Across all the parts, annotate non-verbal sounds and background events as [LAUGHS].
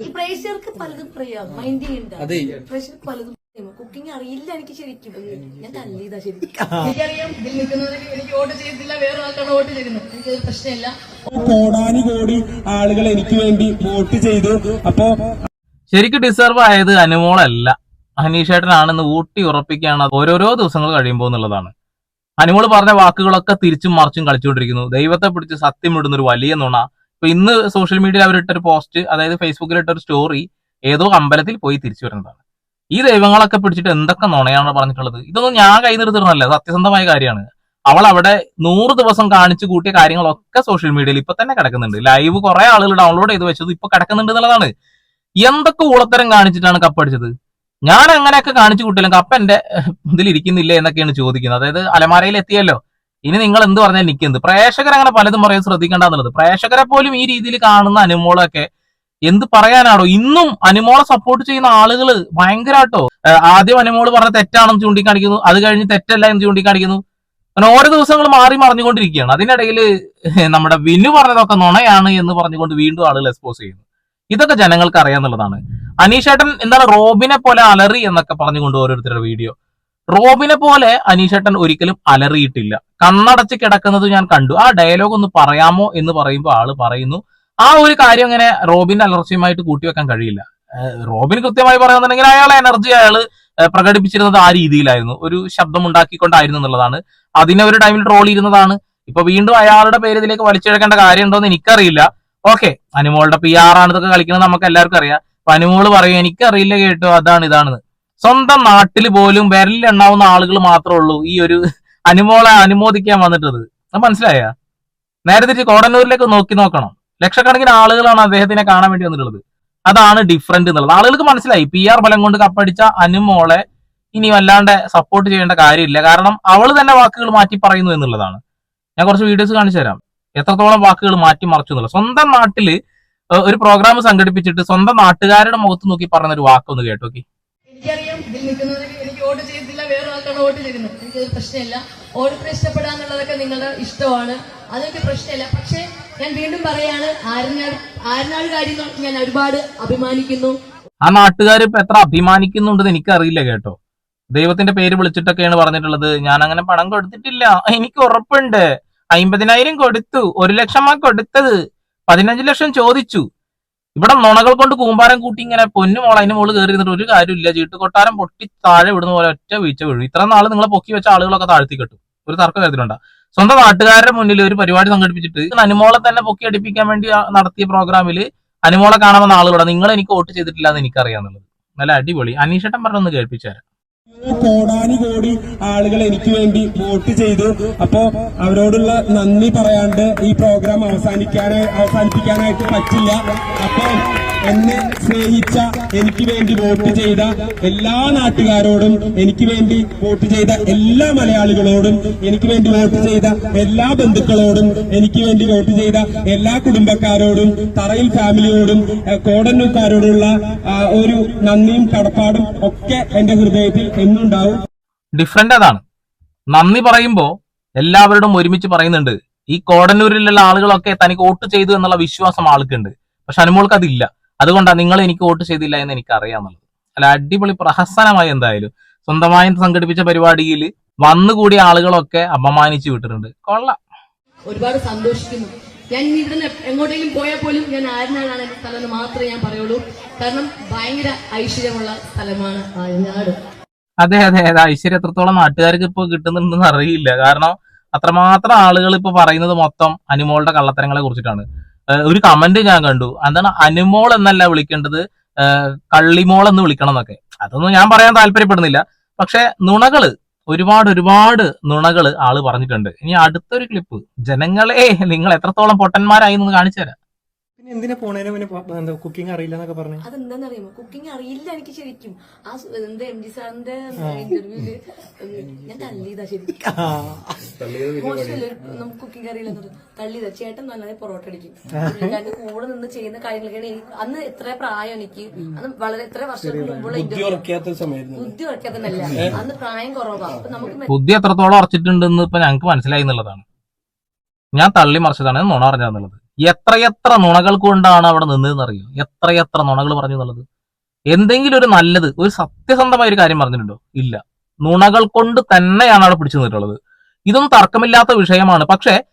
ഈ പ്രേക്ഷകർക്ക് പലതും പറയാം മൈൻഡ് ചെയ്യണ്ട. പ്രേക്ഷകർക്ക് പലതും കുക്കിംഗ് അറിയില്ല എനിക്ക് ശരിക്കും. ഞാൻ തല്ലിയതാ ശരിക്കും. എനിക്കറിയാം ഇതിൽ എനിക്ക് വോട്ട് ചെയ്തില്ല വേറെ ആൾക്കാണ് വോട്ട് ചെയ്യുന്നത് എനിക്കൊരു പ്രശ്നമില്ല. കോടാനുകോടി ആളുകൾ എനിക്ക് വേണ്ടി വോട്ട് ചെയ്തു. അപ്പോ ശരിക്കും ഡിസർവ് ആയത് അനുമോളല്ല. അനീഷേട്ടനാണെന്ന് ഊട്ടി ഉറപ്പിക്കുകയാണ് ഓരോരോ ദിവസങ്ങൾ കഴിയുമ്പോൾ എന്നുള്ളതാണ്. അനുമോൾ പറഞ്ഞ വാക്കുകളൊക്കെ തിരിച്ചും മറിച്ചും കളിച്ചുകൊണ്ടിരിക്കുന്നു. ദൈവത്തെ പിടിച്ച് സത്യം ഇടുന്ന ഒരു വലിയ നുണ. ഇപ്പൊ ഇന്ന് സോഷ്യൽ മീഡിയയിൽ അവരിട്ടൊരു പോസ്റ്റ് അതായത് ഫേസ്ബുക്കിൽ ഇട്ട ഒരു സ്റ്റോറി ഏതോ അമ്പലത്തിൽ പോയി തിരിച്ചു വരുന്നതാണ്. ഈ ദൈവങ്ങളൊക്കെ പിടിച്ചിട്ട് എന്തൊക്കെ നുണയാണ് പറഞ്ഞിട്ടുള്ളത്? ഇതൊന്നും ഞാൻ കൈ നിർത്തിടുന്നല്ല സത്യസന്ധമായ കാര്യമാണ്. അവൾ അവിടെ നൂറ് ദിവസം കാണിച്ചു കൂട്ടിയ കാര്യങ്ങളൊക്കെ സോഷ്യൽ മീഡിയയിൽ ഇപ്പൊ തന്നെ കിടക്കുന്നുണ്ട്. ലൈവ് കുറെ ആളുകൾ ഡൗൺലോഡ് ചെയ്ത് വെച്ചത് ഇപ്പൊ കിടക്കുന്നുണ്ട് എന്നുള്ളതാണ്. എന്തൊക്കെ ഊളത്തരം കാണിച്ചിട്ടാണ് കപ്പടിച്ചത് ഞാൻ അങ്ങനെയൊക്കെ കാണിച്ചു കൂട്ടില്ല കപ്പ എന്റെ ഇതിൽ ഇരിക്കുന്നില്ല എന്നൊക്കെയാണ് ചോദിക്കുന്നത്. അതായത് അലമാരയിൽ എത്തിയല്ലോ. ഇനി നിങ്ങൾ എന്ത് പറഞ്ഞാൽ നിൽക്കുന്നത് പ്രേക്ഷകർ അങ്ങനെ പലതും പറയാൻ ശ്രദ്ധിക്കേണ്ടെന്നുള്ളത് പ്രേക്ഷകരെ പോലും ഈ രീതിയിൽ കാണുന്ന അനുമോളൊക്കെ എന്ത് പറയാനാണോ ഇന്നും അനുമോളെ സപ്പോർട്ട് ചെയ്യുന്ന ആളുകൾ ഭയങ്കരമായിട്ടോ ആദ്യം അനുമോൾ പറഞ്ഞ തെറ്റാണെന്ന് ചൂണ്ടിക്കാണിക്കുന്നു. അത് കഴിഞ്ഞ് തെറ്റല്ല എന്ന് ചൂണ്ടിക്കാണിക്കുന്നു. അങ്ങനെ ഓരോ ദിവസങ്ങൾ മാറി മറിഞ്ഞുകൊണ്ടിരിക്കുകയാണ്. അതിനിടയിൽ നമ്മുടെ വിനു പറഞ്ഞതൊക്കെ നുണയാണ് എന്ന് പറഞ്ഞുകൊണ്ട് വീണ്ടും ആളുകൾ എക്സ്പോസ് ചെയ്യുന്നു. ഇതൊക്കെ ജനങ്ങൾക്ക് അറിയാന്നുള്ളതാണ് അനീഷേട്ടൻ എന്താണ് റോബിനെ പോലെ അലറി എന്നൊക്കെ പറഞ്ഞുകൊണ്ട് ഓരോരുത്തരുടെ വീഡിയോ. റോബിനെ പോലെ അനീഷേട്ടൻ ഒരിക്കലും അലറിയിട്ടില്ല. കണ്ണടച്ച് കിടക്കുന്നത് ഞാൻ കണ്ടു. ആ ഡയലോഗ് ഒന്ന് പറയാമോ എന്ന് പറയുമ്പോൾ ആൾ പറയുന്നു ആ ഒരു കാര്യം അങ്ങനെ റോബിന്റെ അലർച്ചയുമായിട്ട് കൂട്ടിവെക്കാൻ കഴിയില്ല. റോബിന് കൃത്യമായി പറയുന്നുണ്ടെങ്കിൽ അയാളെ എനർജി അയാൾ പ്രകടിപ്പിച്ചിരുന്നത് ആ രീതിയിലായിരുന്നു. ഒരു ശബ്ദം ഉണ്ടാക്കിക്കൊണ്ടായിരുന്നു എന്നുള്ളതാണ്. അതിനെ ഒരു ടൈമിൽ ട്രോൾ ചെയ്യുന്നതാണ് ഇപ്പൊ വീണ്ടും അയാളുടെ പേര് ഇതിലേക്ക് വലിച്ചെടുക്കേണ്ട കാര്യമുണ്ടോ എന്ന് എനിക്കറിയില്ല. ഓക്കെ അനുമോളുടെ പി ആർ ആണ് ഇതൊക്കെ കളിക്കുന്നത് നമുക്ക് എല്ലാവർക്കും അറിയാം. അപ്പൊ അനുമോൾ പറയും എനിക്കറിയില്ല കേട്ടോ അതാണ് ഇതാണെന്ന്. സ്വന്തം നാട്ടിൽ പോലും വിരലിലെണ്ണാവുന്ന ആളുകൾ മാത്രമേ ഉള്ളൂ ഈ ഒരു അനുമോളെ അനുമോദിക്കാൻ വന്നിട്ടത്. അത് മനസ്സിലായ? നേരെ തിരിച്ച് കോടന്നൂരിലേക്ക് നോക്കി നോക്കണം. ലക്ഷക്കണക്കിന് ആളുകളാണ് അദ്ദേഹത്തിനെ കാണാൻ വേണ്ടി വന്നിട്ടുള്ളത്. അതാണ് ഡിഫറെന്റ് എന്നുള്ളത്. ആളുകൾക്ക് മനസ്സിലായി. പി ആർ ബലം കൊണ്ട് കപ്പടിച്ച അനുമോളെ ഇനി വല്ലാണ്ട് സപ്പോർട്ട് ചെയ്യേണ്ട കാര്യമില്ല. കാരണം അവൾ തന്നെ വാക്കുകൾ മാറ്റി പറയുന്നു എന്നുള്ളതാണ്. ഞാൻ കുറച്ച് വീഡിയോസ് കാണിച്ചു തരാം. എത്രത്തോളം വാക്കുകൾ മാറ്റി മറിച്ചു എന്നുള്ളത്. സ്വന്തം നാട്ടിൽ ഒരു പ്രോഗ്രാം സംഘടിപ്പിച്ചിട്ട് സ്വന്തം നാട്ടുകാരുടെ മുഖത്ത് നോക്കി പറയുന്ന ഒരു വാക്കൊന്ന് കേട്ടോക്കി. ഇതിൽ നിൽക്കുന്നതിന് എനിക്ക് വോട്ട് ചെയ്തില്ല വേറെ ആൾക്കാണ് വോട്ട് ചെയ്യുന്നത് എനിക്കൊരു പ്രശ്നമില്ല. ഓരോരുത്തരെ ഇഷ്ടപ്പെടാന്നുള്ളതൊക്കെ നിങ്ങളുടെ ഇഷ്ടമാണ്. അതൊക്കെ പ്രശ്നമില്ല. പക്ഷേ ഞാൻ വീണ്ടും പറയാണ് ആരനാട് ആരനാട് കാര്യം ഞാൻ ഒരുപാട് അഭിമാനിക്കുന്നു. ആ നാട്ടുകാർ ഇപ്പൊ എത്ര അഭിമാനിക്കുന്നുണ്ടെന്ന് എനിക്കറിയില്ല കേട്ടോ. ദൈവത്തിന്റെ പേര് വിളിച്ചിട്ടൊക്കെയാണ് പറഞ്ഞിട്ടുള്ളത്. ഞാൻ അങ്ങനെ പണം കൊടുത്തിട്ടില്ല. എനിക്ക് ഉറപ്പുണ്ട്. അമ്പതിനായിരം കൊടുത്തു. ഒരു ലക്ഷമാ കൊടുത്തത്. പതിനഞ്ച് ലക്ഷം ചോദിച്ചു. ഇവിടെ നുണകൾ കൊണ്ട് കൂമ്പാരം കൂട്ടി ഇങ്ങനെ പൊന്നു മോൾ അതിന് മോൾ കയറി ഇരുന്നിട്ട് ഒരു കാര്യമില്ല ചീട്ട് കൊട്ടാരം പൊട്ടി താഴെ വിടുന്ന പോലെ ഒറ്റ വീഴ്ച വീഴും. ഇത്ര നാൾ നിങ്ങളെ പൊക്കി വെച്ച ആളുകളൊക്കെ താഴ്ത്തി കെട്ടും. ഒരു തർക്കം കരുതിലുണ്ട സ്വന്തം നാട്ടുകാരുടെ മുന്നിൽ ഒരു പരിപാടി സംഘടിപ്പിച്ചിട്ട് അനുമോളെ തന്നെ പൊക്കി അടിപ്പിക്കാൻ വേണ്ടി നടത്തിയ പ്രോഗ്രാമിൽ അനുമോളെ കാണാമെന്ന ആളുകളാണ് നിങ്ങൾ എനിക്ക് വോട്ട് ചെയ്തിട്ടില്ല എന്ന് എനിക്കറിയാന്നുള്ളത്. നല്ല അടിപൊളി. അനീഷേട്ടൻ പറഞ്ഞൊന്ന് കേൾപ്പിച്ചു തരാം കോടാനുകോടി ആളുകൾ എനിക്ക് വേണ്ടി വോട്ട് ചെയ്തു. അപ്പോ അവരോടുള്ള നന്ദി പറയാണ്ട് ഈ പ്രോഗ്രാം അവസാനിക്കാനായി അവസാനിപ്പിക്കാനായിട്ട് പറ്റില്ല. അപ്പൊ എന്നെ സ്നേഹിച്ച എനിക്ക് വേണ്ടി വോട്ട് ചെയ്ത എല്ലാ നാട്ടുകാരോടും എനിക്ക് വേണ്ടി വോട്ട് ചെയ്ത എല്ലാ മലയാളികളോടും എനിക്ക് വേണ്ടി വോട്ട് ചെയ്ത എല്ലാ ബന്ധുക്കളോടും എനിക്ക് വേണ്ടി വോട്ട് ചെയ്ത എല്ലാ കുടുംബക്കാരോടും തറയിൽ ഫാമിലിയോടും കോടന്നൂക്കാരോടുള്ള ഒരു നന്ദിയും കടപ്പാടും ഒക്കെ എന്റെ ഹൃദയത്തിൽ എന്നുണ്ടാവും. ഡിഫറെന്റ് അതാണ്. നന്ദി പറയുമ്പോ എല്ലാവരോടും ഒരുമിച്ച് പറയുന്നുണ്ട്. ഈ കോടന്നൂരിലുള്ള ആളുകളൊക്കെ തനിക്ക് വോട്ട് ചെയ്തു എന്നുള്ള വിശ്വാസം ആൾക്കുണ്ട്. പക്ഷെ അനുമോൾക്ക് അതില്ല. അതുകൊണ്ടാണ് നിങ്ങൾ എനിക്ക് വോട്ട് ചെയ്തില്ല എന്ന് എനിക്ക് അറിയാമെന്നുള്ളത് അല്ല അടിപൊളി പ്രഹസനമായി എന്തായാലും. സ്വന്തമായി സംഘടിപ്പിച്ച പരിപാടിയിൽ വന്നുകൂടിയ ആളുകളൊക്കെ അപമാനിച്ചു വിട്ടിട്ടുണ്ട്. കൊള്ളാം. ഒരുപാട് സന്തോഷിക്കുന്നു. ഞാൻ ഇനി ഇവിടുന്ന് എങ്ങോട്ടെങ്കിലും പോയാൽ പോലും ഞാൻ ആര്യനാടാണ് എന്റെ സ്ഥലം എന്ന് മാത്രമേ ഞാൻ പറയുള്ളൂ. കാരണം ഭയങ്കര ഐശ്വര്യമുള്ള സ്ഥലമാണ് ആര്യനാട് അതെ അതെ അതെ. ഐശ്വര്യം എത്രത്തോളം നാട്ടുകാർക്ക് ഇപ്പൊ കിട്ടുന്നുണ്ടെന്ന് അറിയില്ല. കാരണം അത്രമാത്രം ആളുകൾ ഇപ്പൊ പറയുന്നത് മൊത്തം അനുമോളുടെ കള്ളത്തരങ്ങളെ കുറിച്ചിട്ടാണ്. ഒരു കമന്റ് ഞാൻ കണ്ടു. എന്താണ് അനുമോൾ എന്നല്ല വിളിക്കേണ്ടത്. കള്ളിമോൾ എന്ന് വിളിക്കണം എന്നൊക്കെ. അതൊന്നും ഞാൻ പറയാൻ താല്പര്യപ്പെടുന്നില്ല. പക്ഷെ നുണകൾ ഒരുപാട് ഒരുപാട് നുണകൾ ആൾ പറഞ്ഞിട്ടുണ്ട്. ഇനി അടുത്തൊരു ക്ലിപ്പ് ജനങ്ങളെ നിങ്ങൾ എത്രത്തോളം പൊട്ടന്മാരായി എന്ന് കാണിച്ചു തരാം. പിന്നെ എന്തിനാ പോണേനെ പിന്നെ എന്താ കുക്കിംഗ് അറിയില്ല എന്നൊക്കെ പറഞ്ഞു? അതെന്താന്നറിയാമോ? കുക്കിംഗ് അറിയില്ല എനിക്ക് ശരിക്കും. ആ സു- എന്താ എം ജി സാറിന്റെ ഇന്റർവ്യൂൽ ഞാൻ തള്ളിയതാ ശരിക്കും. മോശമല്ലേ ഒരു- നമുക്ക് കുക്കിംഗ് അറിയില്ല തള്ളിയതാ. ചേട്ടൻ നന്നായി പൊറോട്ട അടിക്കും. പുള്ളിക്കാരന്റെ കൂടെ നിന്ന് ചെയ്യുന്ന കാര്യങ്ങളൊക്കെയാണ് എനിക്ക് അന്ന് എത്ര പ്രായം എനിക്ക്? അന്ന് വളരെ എത്ര വർഷം മുമ്പുള്ള ഇന്റർവ്യൂ ഉറക്കാത്ത സമയമായിരുന്നു. ബുദ്ധി ഉറക്കാത്തന്നല്ല അന്ന് പ്രായം കുറവാ. അപ്പൊ നമുക്ക് ബുദ്ധി എത്രത്തോളം ഉറച്ചിട്ടുണ്ടെന്ന് ഇപ്പൊ ഞങ്ങൾക്ക് മനസ്സിലായി എന്നുള്ളതാണ്. ഞാൻ തള്ളി മറിച്ചതാണ് നുണ പറഞ്ഞതെന്നുള്ളത്. എത്രയെത്ര നുണകൾ കൊണ്ടാണ് അവിടെ നിന്നതെന്നറിയോ? എത്രയെത്ര നുണകൾ പറഞ്ഞു എന്നുള്ളത്? എന്തെങ്കിലും ഒരു നല്ലത് ഒരു സത്യസന്ധമായ ഒരു കാര്യം പറഞ്ഞിട്ടുണ്ടോ? ഇല്ല. നുണകൾ കൊണ്ട് തന്നെയാണ് അവിടെ പിടിച്ചു നിന്നിട്ടുള്ളത്. ഇതൊന്നും തർക്കമില്ലാത്ത വിഷയമാണ്. പക്ഷെ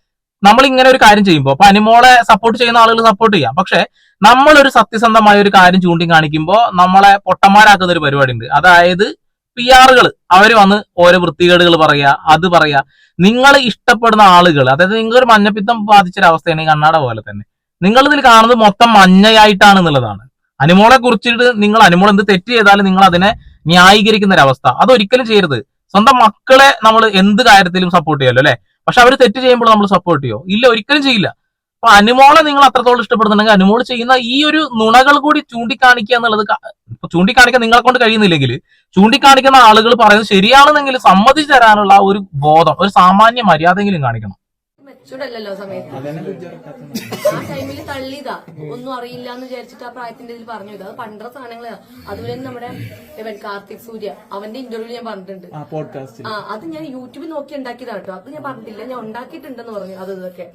നമ്മൾ ഇങ്ങനെ ഒരു കാര്യം ചെയ്യുമ്പോൾ അപ്പൊ അനിമോളെ സപ്പോർട്ട് ചെയ്യുന്ന ആളുകൾ സപ്പോർട്ട് ചെയ്യാം. പക്ഷെ നമ്മളൊരു സത്യസന്ധമായ ഒരു കാര്യം ചൂണ്ടിക്കാണിക്കുമ്പോൾ നമ്മളെ പൊട്ടന്മാരാക്കുന്ന ഒരു പരിപാടി ഉണ്ട് അതായത് പി ആറുകൾ അവർ വന്ന് ഓരോ വൃത്തികേടുകൾ പറയുക അത് പറയുക നിങ്ങൾ ഇഷ്ടപ്പെടുന്ന ആളുകൾ അതായത് നിങ്ങൾ ഒരു മഞ്ഞപ്പിത്തം ബാധിച്ചൊരവസ്ഥയാണ് ഈ കണ്ണാട പോലെ തന്നെ. നിങ്ങൾ ഇതിൽ കാണുന്നത് മൊത്തം മഞ്ഞയായിട്ടാണ് എന്നുള്ളതാണ് അനുമോളെ കുറിച്ചിട്ട് നിങ്ങൾ അനുമോൾ എന്ത് തെറ്റ് ചെയ്താലും നിങ്ങൾ അതിനെ ന്യായീകരിക്കുന്ന ഒരവസ്ഥ അതൊരിക്കലും ചെയ്യരുത്. സ്വന്തം മക്കളെ നമ്മൾ എന്ത് കാര്യത്തിലും സപ്പോർട്ട് ചെയ്യാലോ അല്ലെ? പക്ഷെ അവർ തെറ്റ് ചെയ്യുമ്പോൾ നമ്മൾ സപ്പോർട്ട് ചെയ്യോ? ഇല്ല ഒരിക്കലും ചെയ്യില്ല. അപ്പൊ അനുമോളെ നിങ്ങൾ അത്രത്തോളം ഇഷ്ടപ്പെടുന്നുണ്ടെങ്കിൽ അനുമോൾ ചെയ്യുന്ന ഈ ഒരു നുണകൾ കൂടി ചൂണ്ടിക്കാണിക്കുക എന്നുള്ളത് ചൂണ്ടിക്കാണിക്കാൻ നിങ്ങളെ കൊണ്ട് കഴിയുന്നില്ലെങ്കിൽ ചൂണ്ടിക്കാണിക്കുന്ന ആളുകൾ പറയുന്നത് ശരിയാണെന്നെങ്കിൽ സമ്മതിച്ചു തരാനുള്ള ഒരു ബോധം ഒരു സാമാന്യ മര്യാദയെങ്കിലും കാണിക്കണം. മെച്ചൂടല്ലോ സമയത്ത് ആ ടൈമിൽ തള്ളിയതാ. ഒന്നും അറിയില്ല എന്ന് വിചാരിച്ചിട്ട് ആ പ്രായത്തിന്റെ ഇതിൽ പറഞ്ഞു. ഇത് അത് പണ്ട സാധനങ്ങളാ അതുപോലെ തന്നെ നമ്മുടെ ഇവൻ കാർത്തിക് സൂര്യ അവന്റെ ഇന്റർവ്യൂ ഞാൻ പറഞ്ഞിട്ടുണ്ട്. ആ അത് ഞാൻ യൂട്യൂബിൽ നോക്കി ഉണ്ടാക്കിയതാട്ടോ അത് ഞാൻ പറഞ്ഞിട്ടില്ല. ഞാൻ ഉണ്ടാക്കിയിട്ടുണ്ടെന്ന് പറഞ്ഞു. അത് ഇതൊക്കെ.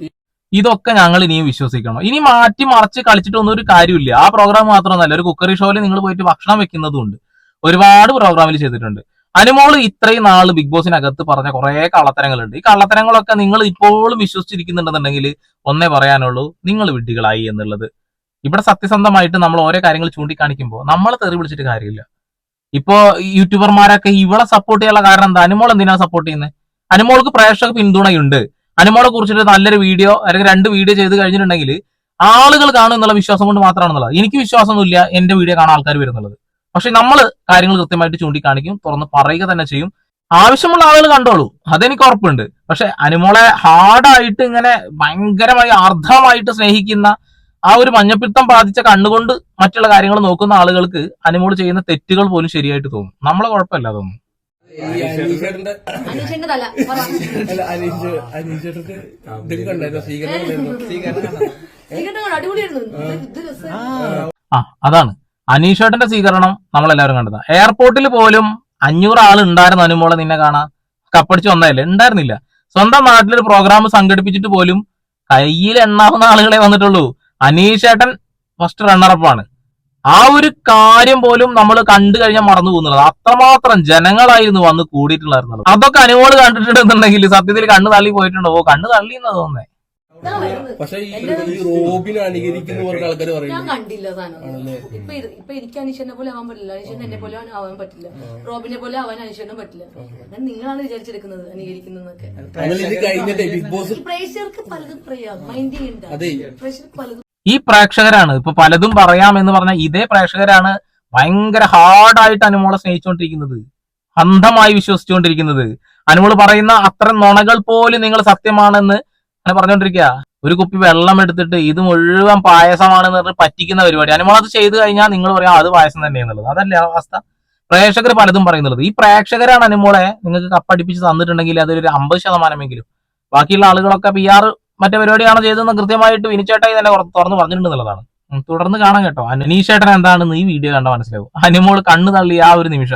ഇതൊക്കെ ഞങ്ങൾ ഇനിയും വിശ്വസിക്കണം. ഇനി മാറ്റി മറിച്ച് കളിച്ചിട്ടൊന്നും ഒരു കാര്യമില്ല. ആ പ്രോഗ്രാം മാത്രമല്ല ഒരു കുക്കറി ഷോയിൽ നിങ്ങൾ പോയിട്ട് ഭക്ഷണം വെക്കുന്നതുണ്ട് ഒരുപാട് പ്രോഗ്രാമിൽ ചെയ്തിട്ടുണ്ട്. അനുമോൾ ഇത്രയും നാൾ ബിഗ് ബോസിനകത്ത് പറഞ്ഞ കുറെ കള്ളത്തരങ്ങളുണ്ട്. ഈ കള്ളത്തരങ്ങളൊക്കെ നിങ്ങൾ ഇപ്പോഴും വിശ്വസിച്ചിരിക്കുന്നുണ്ടെന്നുണ്ടെങ്കിൽ ഒന്നേ പറയാനുള്ളൂ നിങ്ങൾ വിഡ്ഢികളായി എന്നുള്ളത്. ഇവിടെ സത്യസന്ധമായിട്ട് നമ്മൾ ഓരോ കാര്യങ്ങൾ ചൂണ്ടിക്കാണിക്കുമ്പോൾ നമ്മൾ തെറി വിളിച്ചിട്ട് കാര്യമില്ല. ഇപ്പോ യൂട്യൂബർമാരൊക്കെ ഇവളെ സപ്പോർട്ട് ചെയ്യാനുള്ള കാരണം എന്താ? അനുമോൾ എന്തിനാണ് സപ്പോർട്ട് ചെയ്യുന്നത് അനുമോൾക്ക് പ്രേക്ഷക പിന്തുണയുണ്ട്. അനുമോളെ കുറിച്ചിട്ട് നല്ലൊരു വീഡിയോ അല്ലെങ്കിൽ രണ്ട് വീഡിയോ ചെയ്ത് കഴിഞ്ഞിട്ടുണ്ടെങ്കിൽ ആളുകൾ കാണും എന്നുള്ള വിശ്വാസം കൊണ്ട് മാത്രമാണെന്നുള്ളത്. എനിക്ക് വിശ്വാസമൊന്നുമില്ല എന്റെ വീഡിയോ കാണാൻ ആൾക്കാർ വരുന്നുള്ളത്. പക്ഷെ നമ്മൾ കാര്യങ്ങൾ കൃത്യമായിട്ട് ചൂണ്ടിക്കാണിക്കും തുറന്ന് പറയുക തന്നെ ചെയ്യും. ആവശ്യമുള്ള ആളുകൾ കണ്ടോളൂ. അതെനിക്ക് ഉറപ്പുണ്ട്. പക്ഷെ അനുമോളെ ഹാർഡായിട്ട് ഇങ്ങനെ ഭയങ്കരമായി അർദ്ധമായിട്ട് സ്നേഹിക്കുന്ന ആ ഒരു മഞ്ഞപ്പിത്തം ബാധിച്ച കണ്ണുകൊണ്ട് മറ്റുള്ള കാര്യങ്ങൾ നോക്കുന്ന ആളുകൾക്ക് അനുമോൾ ചെയ്യുന്ന തെറ്റുകൾ പോലും ശരിയായിട്ട് തോന്നും. നമ്മളെ കുഴപ്പമില്ല അതൊന്നും. അല്ല അനീഷ് അനീഷേട്ടന്റെ കണ്ടായിരുന്നു? സ്വീകരണം [LAUGHS] ആ. അതാണ്. അനീഷേട്ടന്റെ സ്വീകരണം നമ്മളെല്ലാവരും കണ്ടതാ. എയർപോർട്ടിൽ പോലും അഞ്ഞൂറ് ആൾ ഉണ്ടായിരുന്നു അനുമോളെ നിന്നെ കാണാൻ. കപ്പടിച്ച് വന്നതല്ലേ? ഉണ്ടായിരുന്നില്ല. സ്വന്തം നാട്ടിലൊരു പ്രോഗ്രാം സംഘടിപ്പിച്ചിട്ട് പോലും കയ്യിൽ എണ്ണാവുന്ന ആളുകളെ വന്നിട്ടുള്ളൂ. അനീഷേട്ടൻ ഫസ്റ്റ് റണ്ണറപ്പാണ് ആ ഒരു കാര്യം പോലും നമ്മൾ കണ്ടു കഴിഞ്ഞാൽ മറന്നു പോകുന്നുള്ളത്. അത്രമാത്രം ജനങ്ങളായിരുന്നു വന്ന് കൂടിയിട്ടുണ്ടായിരുന്നത് അതൊക്കെ അനുഭവം കണ്ടിട്ടുണ്ടെന്നുണ്ടെങ്കിൽ സത്യത്തിൽ കണ്ണു തള്ളി പോയിട്ടുണ്ടോ? ഓ കണ്ണു തള്ളി എന്നാ വരുന്നത്. പക്ഷെ ഈ റോബിനെ അനുകരിക്കുന്ന കുറച്ച് ആൾക്കാർ ഞാൻ കണ്ടില്ല സാധനം. ഇപ്പൊ ഇപ്പൊ എനിക്ക് അനീഷനെ പോലെ ആവാൻ പറ്റില്ല. അനീഷൻ എന്നെ പോലെ അവൻ ആവാൻ പറ്റില്ല. റോബിനെ പോലെ ആവാൻ അനീഷനും പറ്റില്ല. ഞാൻ നിങ്ങളാണ് വിചാരിച്ചെടുക്കുന്നത് അനുകരിക്കുന്നതൊക്കെ. കഴിഞ്ഞിട്ട് ബിഗ് ബോസ് പ്രേക്ഷകർക്ക് പലതും പറയാം മൈൻഡ് ചെയ്യണ്ട. അതെ. പ്രേക്ഷകർക്ക് പലതും ഈ പ്രേക്ഷകരാണ്. ഇപ്പൊ പലതും പറയാം എന്ന് പറഞ്ഞ ഇതേ പ്രേക്ഷകരാണ് ഭയങ്കര ഹാർഡായിട്ട് അനുമോളെ സ്നേഹിച്ചുകൊണ്ടിരിക്കുന്നത്. അന്ധമായി വിശ്വസിച്ചുകൊണ്ടിരിക്കുന്നത്. അനുമോൾ പറയുന്ന അത്ര നുണകൾ പോലും നിങ്ങൾ സത്യമാണെന്ന് അങ്ങനെ പറഞ്ഞുകൊണ്ടിരിക്കുക. ഒരു കുപ്പി വെള്ളം എടുത്തിട്ട് ഇത് മുഴുവൻ പായസമാണെന്ന് പറഞ്ഞ് പറ്റിക്കുന്ന പരിപാടി. അനുമോൾ അത് ചെയ്തു കഴിഞ്ഞാൽ നിങ്ങൾ പറയാം അത് പായസം തന്നെയെന്നുള്ളത് അതല്ല അവസ്ഥ? പ്രേക്ഷകർ പലതും പറയുന്നുള്ളത്. ഈ പ്രേക്ഷകരാണ് അനുമോളെ നിങ്ങൾക്ക് കപ്പടിപ്പിച്ച് തന്നിട്ടുണ്ടെങ്കിൽ അതൊരു അമ്പത് ശതമാനമെങ്കിലും. ബാക്കിയുള്ള ആളുകളൊക്കെ പി ആർ മറ്റേ പരിപാടിയാണ് ചെയ്തതെന്ന് കൃത്യമായിട്ട് വിനിച്ചേട്ടായി തന്നെ തുറന്നു പറഞ്ഞിട്ടുണ്ടെന്നുള്ളതാണ്. എന്നുള്ളതാണ് തുടർന്ന് കാണാം കേട്ടോ. അനീഷേട്ടൻ എന്താണെന്ന് ഈ വീഡിയോ കണ്ടാൽ മനസ്സിലാവും. അനിമോൾ കണ്ണു തള്ളി ആ ഒരു നിമിഷ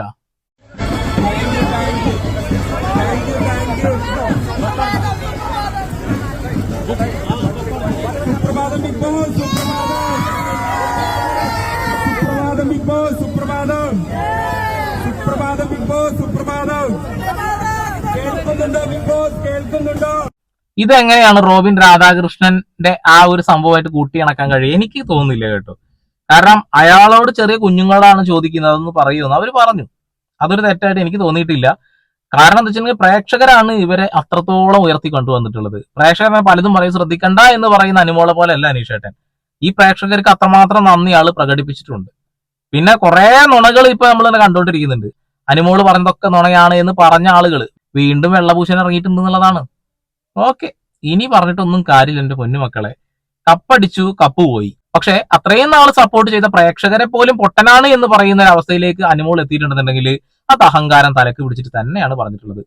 ഇതെങ്ങനെയാണ് റോബിൻ രാധാകൃഷ്ണന്റെ ആ ഒരു സംഭവമായിട്ട് കൂട്ടിയിണക്കാൻ കഴിയും എനിക്ക് തോന്നുന്നില്ല കേട്ടോ. കാരണം അയാളോട് ചെറിയ കുഞ്ഞുങ്ങളാണ് ചോദിക്കുന്നതെന്ന് പറയുമെന്ന് അവർ പറഞ്ഞു. അതൊരു തെറ്റായിട്ട് എനിക്ക് തോന്നിയിട്ടില്ല. കാരണം എന്താ വെച്ചിട്ടുണ്ടെങ്കിൽ പ്രേക്ഷകരാണ് ഇവരെ അത്രത്തോളം ഉയർത്തി കൊണ്ടുവന്നിട്ടുള്ളത്. പ്രേക്ഷകർ പലതും പറയും ശ്രദ്ധിക്കണ്ട എന്ന് പറയുന്ന അനുമോളെ പോലെ അല്ല അനീഷേട്ടൻ ഈ പ്രേക്ഷകർക്ക് അത്രമാത്രം നന്ദി ആൾ പ്രകടിപ്പിച്ചിട്ടുണ്ട്. പിന്നെ കുറെ നുണകൾ ഇപ്പൊ നമ്മൾ തന്നെ കണ്ടുകൊണ്ടിരിക്കുന്നുണ്ട്. അനുമോൾ പറഞ്ഞതൊക്കെ നുണയാണ് എന്ന് പറഞ്ഞ ആളുകൾ വീണ്ടും വെള്ളപൂശൻ ഇറങ്ങിയിട്ടുണ്ട് എന്നുള്ളതാണ്. ഓക്കെ. ഇനി പറഞ്ഞിട്ടൊന്നും കാര്യമില്ല എന്റെ പൊന്നുമക്കളെ കപ്പടിച്ചു കപ്പ് പോയി. പക്ഷെ അത്രയും നാൾ സപ്പോർട്ട് ചെയ്ത പ്രേക്ഷകരെ പോലും പൊട്ടനാണ് എന്ന് പറയുന്ന ഒരു അവസ്ഥയിലേക്ക് അനുമോൾ എത്തിയിട്ടുണ്ടെന്നുണ്ടെങ്കിൽ അത് അഹങ്കാരം തലക്ക് പിടിച്ചിട്ട് തന്നെയാണ് പറഞ്ഞിട്ടുള്ളത്.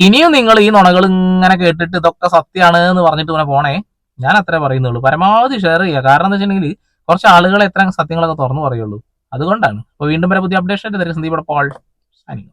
ഇനിയും നിങ്ങൾ ഈ നുണകൾ ഇങ്ങനെ കേട്ടിട്ട് ഇതൊക്കെ സത്യമാണ് എന്ന് പറഞ്ഞിട്ട് ഇങ്ങനെ പോണേ? ഞാൻ അത്രേ പറയുന്നുള്ളൂ. പരമാവധി ഷെയർ ചെയ്യുക. കാരണം എന്താ വെച്ചിട്ടുണ്ടെങ്കിൽ കുറച്ച് ആളുകളെ എത്ര സത്യങ്ങളൊക്കെ തുറന്നു പറയുള്ളൂ. അതുകൊണ്ടാണ്. അപ്പൊ വീണ്ടും വരെ പുതിയ അപ്ഡേഷൻ ആയിട്ട് തരും. സന്ദീപ് പോൾ. സൈനിങ്